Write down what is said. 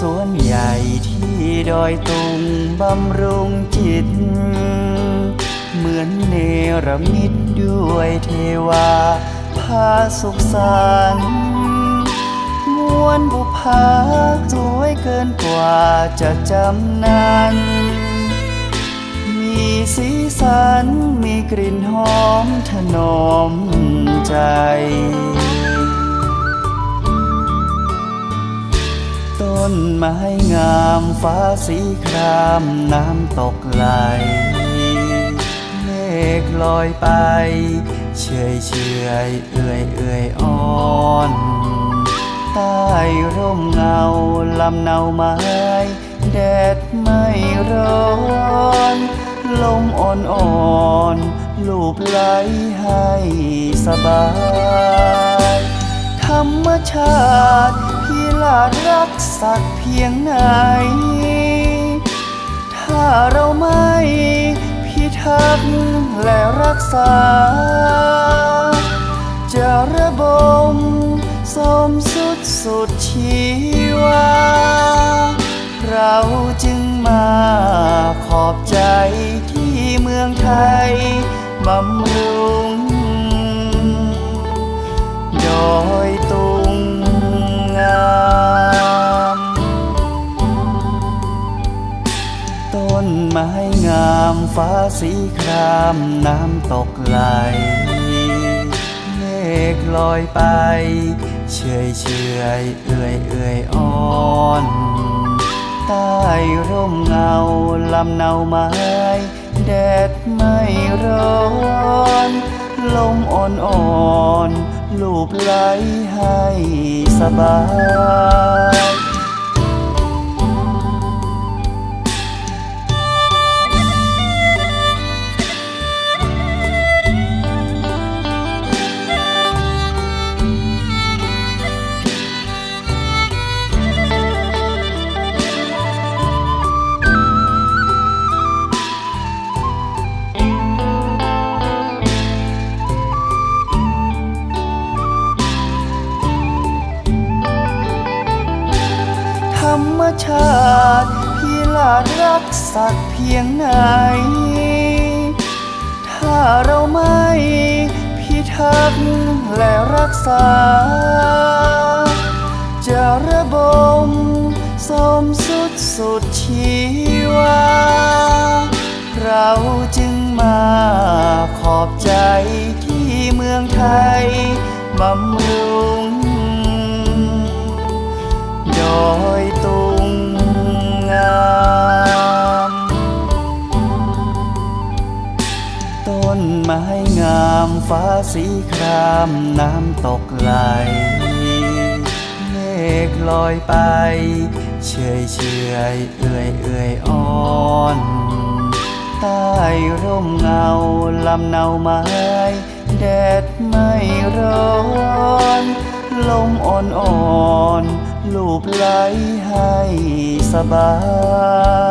สวนใหญ่ที่ดอยตุงบำรุงจิต เหมือนเนรมิตด้วยเทวาพาสุขสันต์มวลบุพาสวยเกินกว่าจะจำนันมีสีสันมีกลิ่นหอมถนอมใจ นไม้งามฟ้าสีครามน้ำตกไหลเมฆลอยไป เชยเชยเอื่อยเอื่อยอ่อนใต้ร่มเงาลำเนาไม้แดดไม่ร้อนลมอ่อนอ่อนๆลูบไหลให้สบาย ธรรมชาติพี่ลาดรัก สักเพียงไหน ถ้าเราไม่พิทักษ์และรักษา จะระบมสมสุดสุดชีวา เราจึงมาขอบใจที่เมืองไทยบำรุง นไม้งามฟ้าสีครามน้ำตกไหลเมฆลอยไปเชยเชยเอื่อยเอื่อยอ่อนใต้ร่มเงาลำเนาไม้แดดไม่ร้อนลมอ่อนอ่อนลูบไหลให้สบาย ชาติพี่ลาดรักสักเพียงไหน ถ้าเราไม่พิทักษ์และรักษา จะระบมสมสุดสุดชีวา เราจึงมาขอบใจที่เมืองไทยบำรุง ไม้งามฟ้าสีครามน้ำตกไหลเมฆลอยไปเชยเชยเอื่อยเอื่อยอ่อนใต้ร่มเงาลำเนาไม้ แดดไม่ร้อนลมอ่อนอ่อนลูบไหลให้สบาย